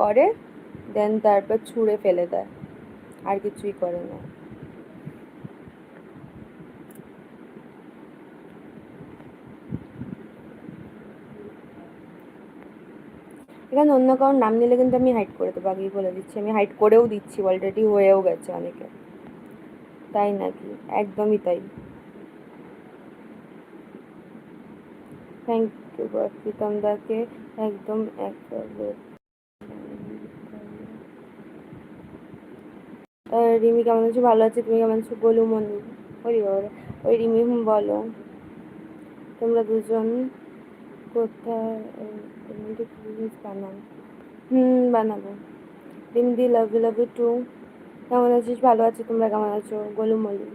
করে দেন তারপর ছুঁড়ে ফেলে দেয়। আর কিছুই করে না। এখানে অন্য কারোর নাম নিলে কিন্তু আমি হাইড করে দেবো, আগেই বলে দিচ্ছি। আমি হাইড করেও দিচ্ছি অলরেডি হয়েও গেছে অনেকে। তাই নাকি? একদমই তাই। থ্যাংক ইউ প্রীতম দাকে একদম একটা রিমি কেমন আছো? ভালো আছে। তুমি কেমন আছো? বলো মনু। ওই ওই রিমি বলো। তোমরা দুজন কোথায়? বানাও? হুম, বানাবো। রিমদি love you love you too কেমন আছিস? ভালো আছি। তোমরা কেমন আছো? গোলু মলু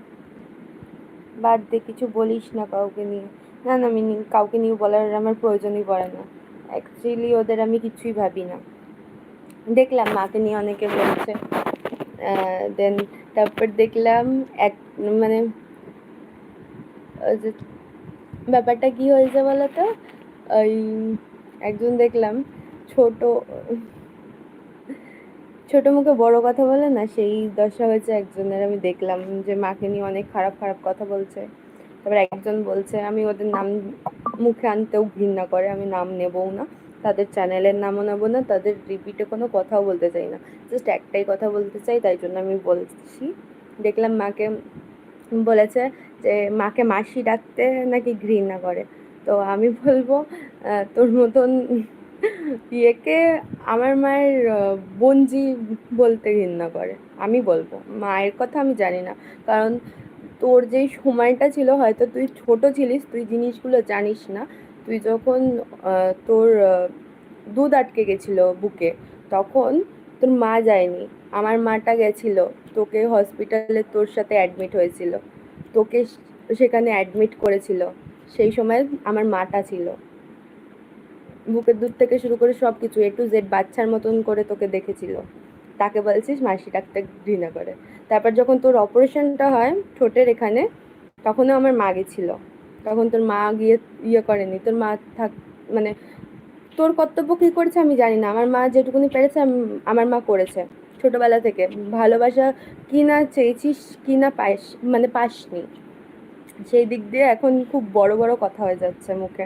বাদ দে, কিছু বলিস না কাউকে নিয়ে। না না আমি কাউকে নিয়ে বলার আমার প্রয়োজনই পড়ে না। অ্যাকচুয়ালি ওদের আমি কিছুই ভাবি না। দেখলাম, মাকে নিয়ে অনেকে বলছে। দেন তারপর দেখলাম এক মানে ব্যাপারটা কি হয়েছে বলো তো ওই একজন দেখলাম ছোট ছোট মুখে বড় কথা বলে না, সেই দশা হয়েছে একজনের। আমি দেখলাম যে মাকে নিয়ে অনেক খারাপ খারাপ কথা বলছে। তারপর একজন বলছে, আমি ওদের নাম মুখে আনতেও ঘৃণা করে, আমি নাম নেবও না। তাদের চ্যানেলের নামও নেব না, তাদের রিপিটে কোনো কথাও বলতে চাই না। জাস্ট একটাই কথা বলতে চাই, তাই জন্য আমি বলছি। দেখলাম মাকে বলেছে যে, মাকে মাসি ডাকতে নাকি ঘৃণা করে? তো আমি বলব তোর মতন ইয়েকে আমার মায়ের বঞ্জি বলতে ঘৃণা করে। আমি বলব, মায়ের কথা আমি জানি না। কারণ তোর যেই সময়টা ছিল, হয়তো তুই ছোট ছিলিস, তুই জিনিসগুলো জানিস না। তুই যখন তোর দুধ আটকে গেছিল বুকে, তখন তোর মা যায়নি। আমার মাটা গেছিল, তোকে হসপিটালে তোর সাথে অ্যাডমিট হয়েছিল। তোকে সেখানে অ্যাডমিট করেছিল। সেই সময় আমার মাটা ছিল। বুকের দুধ থেকে শুরু করে সব কিছু এ টু জেড বাচ্চার মতন করে তোকে দেখেছিল। তাকে বলছিস, মাসি ডাকতে ঘৃণা করে। তারপর যখন তোর অপারেশনটা হয় ঠোঁটের এখানে, তখনও আমার মা গেছিল। তখন তোর মা গিয়ে ইয়ে করেনি, তোর মা থাক মানে তোর কর্তব্য কী করেছে আমি জানি না। আমার মা যেটুকুনি পেরেছে আমার মা করেছে ছোটোবেলা থেকে। ভালোবাসা কি না চেয়েছিস, কি না পাইস মানে পাসনি। সেই দিক দিয়ে এখন খুব বড় বড় কথা হয়ে যাচ্ছে মুখে।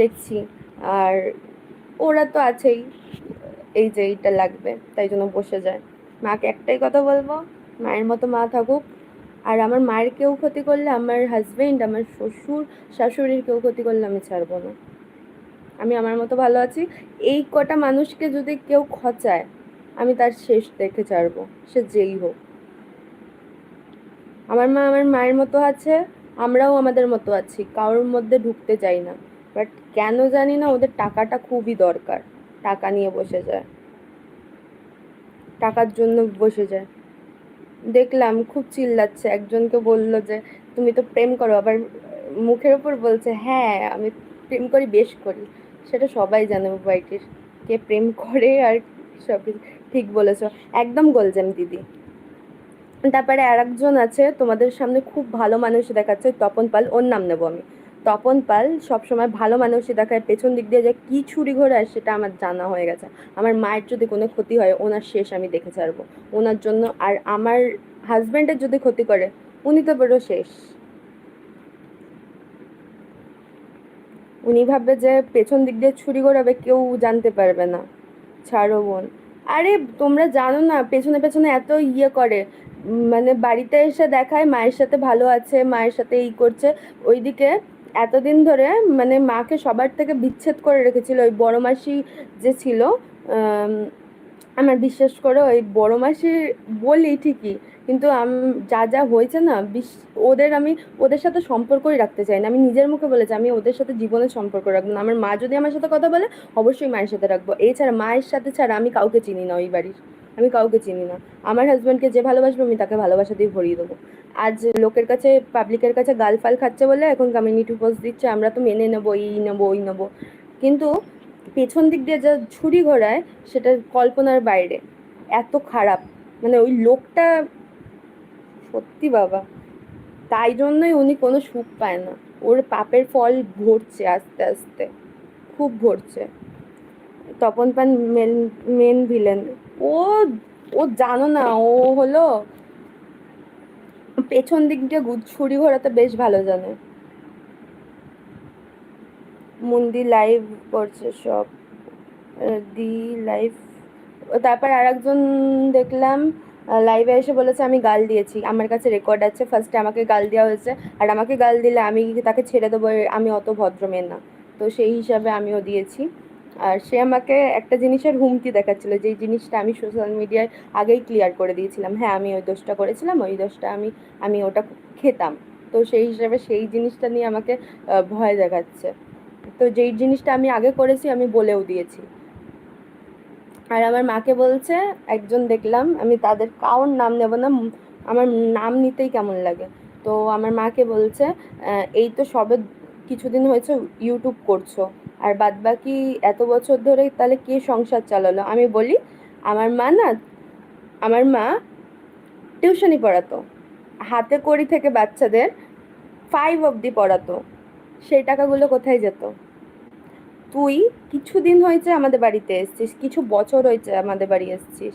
দেখছি। আর ওরা তো আছেই, এই যে এইটা লাগবে, তাই জন্য বসে যায়। মাকে একটাই কথা বলব, মায়ের মতো মা থাকুক আর আমার মায়ের কেউ ক্ষতি করলে আমার হাজবেন্ড আমার শ্বশুর, শাশুড়ির কেউ ক্ষতি করলে আমি ছাড়বো না। আমি আমার মতো ভালো আছি। এই কটা মানুষকে যদি কেউ খচায়, আমি তার শেষ দেখে ছাড়বো। সে যেই হোক। আমার মা আমার মায়ের মতো আছে, আমরাও আমাদের মতো আছি। কারোর মধ্যে ঢুকতে চাই না। বাট কেন জানি না, ওদের টাকাটা খুবই দরকার। টাকা নিয়ে বসে যায়। টাকার জন্য বসে যায়। দেখলাম, খুব চিল্লাচ্ছে। একজনকে বলল যে, তুমি তো প্রেম করো। আবার মুখের ওপর বলছে হ্যাঁ আমি প্রেম করি, বেশ করি। সেটা সবাই জানে বাইটির কে প্রেম করে আর সব ঠিক বলেছ। একদম গোলজাম দিদি। তারপরে আর আছে, তোমাদের সামনে খুব ভালো মানুষ দেখাচ্ছে, তপন পাল। ওর নাম নেব আমি। তপন পাল সবসময় ভালো মানুষই দেখায় পেছন দিক দিয়ে যে কী ছুরি ঘোরায় সেটা আমার জানা হয়ে গেছে। আমার মায়ের যদি কোনো ক্ষতি হয়, ওনার শেষ আমি দেখে ছাড়বো। ওনার জন্য আর আমার হাজব্যান্ডের যদি ক্ষতি করে, উনি তো বড় শেষ। উনি ভাববে যে পেছন দিক দিয়ে ছুরি ঘোরাবে, কেউ জানতে পারবে না। ছাড়ো বোন। আরে, তোমরা জানো না, পেছনে পেছনে এত ইয়ে করে। মানে বাড়িতে এসে দেখায় মায়ের সাথে ভালো আছে, মায়ের সাথে ই করছে। ওইদিকে এতদিন ধরে মানে মাকে সবার থেকে বিচ্ছেদ করে রেখেছিল ওই বড় মাসি যে ছিল আমার বিশ্বাস করে ওই বড় মাসি বলি ঠিকই, কিন্তু যা যা হয়েছে না, বিশ, ওদের আমি, ওদের সাথে সম্পর্কই রাখতে চাই না। আমি নিজের মুখে বলেছি, আমি ওদের সাথে জীবনের সম্পর্ক রাখব না। আমার মা যদি আমার সাথে কথা বলে, অবশ্যই মায়ের সাথে রাখব। এছাড়া মায়ের সাথে ছাড়া আমি কাউকে চিনি না ওই বাড়ির। আমি কাউকে চিনি না। আমার হাজব্যান্ডকে যে ভালোবাসবো, আমি তাকে ভালোবাসা দিয়ে ভরিয়ে দেবো। আজ লোকের কাছে পাবলিকের কাছে গাল ফাল খাচ্ছে বলে এখন কমিউনিটি পোস্ট দিচ্ছে, আমরা তো মেনে নেব, এই নেব, ওই নেব। কিন্তু পেছন দিক দিয়ে যা ছুরি ঘোরায় সেটা কল্পনার বাইরে। এত খারাপ। মানে ওই লোকটা, সত্যি বাবা। তাই জন্যই উনি কোনো সুখ পায় না। ওর পাপের ফল ভরছে আস্তে আস্তে। খুব ভরছে। তপন পান মেন মেন ভিলেন ও ও জানো না, ও হলো পেছন দিক দিয়ে ছুরি ঘোরাতে বেশ ভালো জানে। মুন্দি লাইভ করছে সব। দি লাইভ তারপর আরেকজন দেখলাম লাইভে এসে বলেছে, আমি গাল দিয়েছি। আমার কাছে রেকর্ড আছে। ফার্স্টে আমাকে গাল দেওয়া হয়েছে। আর আমাকে গাল দিলে আমি তাকে ছেড়ে দেবো। আমি অত ভদ্র মেয়ে না। তো সেই হিসাবে আমিও দিয়েছি। আর সে আমাকে একটা জিনিসের হুমকি দেখাচ্ছিল, যেই জিনিসটা আমি সোশ্যাল মিডিয়ায় আগেই ক্লিয়ার করে দিয়েছিলাম। হ্যাঁ আমি ওই দোষটা করেছিলাম, ওই দোষটা আমি আমি ওটা খেতাম। তো সেই হিসাবে সেই জিনিসটা নিয়ে আমাকে ভয় দেখাচ্ছে। তো যেই জিনিসটা আমি আগে করেছি, আমি বলেও দিয়েছি। আর আমার মাকে বলছে, একজন দেখলাম, আমি তাদের কারোর নাম নেব না, আমার নাম নিতেই কেমন লাগে? তো আমার মাকে বলছে এই তো সবে কিছুদিন হয়েছে ইউটিউব করছ। আর বাদ বাকি এত বছর ধরে তাহলে কে সংসার চালালো? আমি বলি, আমার মা না, আমার মা টিউশনি পড়াতো। হাতে কড়ি থেকে বাচ্চাদের ফাইভ অবধি পড়াতো। সেই টাকাগুলো কোথায় যেত? তুই কিছুদিন হয়েছে আমাদের বাড়িতে এসেছিস, কিছু বছর হয়েছে আমাদের বাড়ি এসেছিস।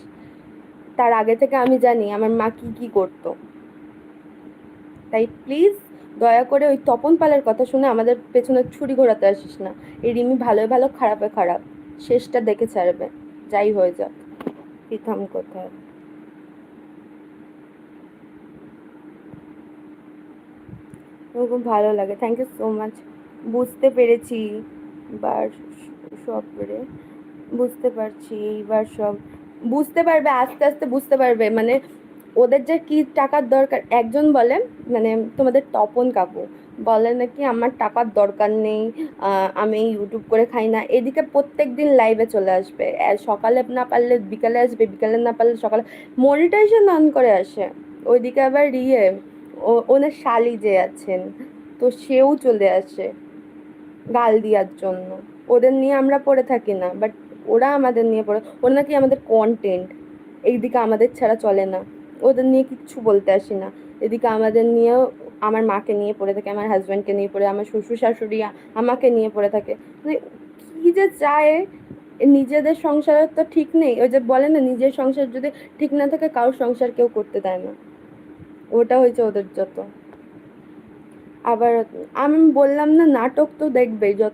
তার আগে থেকে আমি জানি আমার মা কি কি করতো। তাই প্লিজ দয়া করে ওই তপন পালের কথা শুনে আমাদের পেছনে ছুরি ঘোরাতে আসিস না। এই রিমি ভালোই ভালো, খারাপে খারাপ। শেষটা দেখে ছাড়বে। যাই হয়ে যাক। প্রীতম কোথায় খুব ভালো লাগে। থ্যাংক ইউ সো মাচ বুঝতে পেরেছি। এবার সব করে বুঝতে পারছি। এইবার সব বুঝতে পারবে, আস্তে আস্তে বুঝতে পারবে। মানে ওদের যে কি টাকার দরকার? একজন বলে মানে তোমাদের তপন কাকু বলে নাকি আমার টাকার দরকার নেই আমি ইউটিউব করে খাই না। এদিকে প্রত্যেক দিন লাইভে চলে আসবে। সকালে না পারলে বিকালে আসবে, বিকালে না পারলে সকালে। মনিটাইজেশন অন করে আসে। ওইদিকে আবার ইয়ে ওনার শালি যে আছেন, তো সেও চলে আসে গাল দেওয়ার জন্য। ওদের নিয়ে আমরা পড়ে থাকি না বাট ওরা আমাদের নিয়ে পড়ে, ওরা নাকি আমাদের কন্টেন্ট এইদিকে আমাদের ছাড়া চলে না। ওদের নিয়ে কিচ্ছু বলতে আসি না এদিকে আমাদের নিয়েও আমার মাকে নিয়ে পড়ে থাকে, আমার হাজব্যান্ডকে নিয়ে পড়ে, আমার শ্বশুর শাশুড়ি আমাকে নিয়ে পড়ে থাকে। মানে কী যে চায় নিজেদের সংসারের তো ঠিক নেই। ওই যে বলে না, নিজের সংসার যদি ঠিক না থাকে, কারোর সংসার কেউ করতে দেয় না। ওটা হয়েছে ওদের যত আবার আমি বললাম না, নাটক তো দেখবেই, যত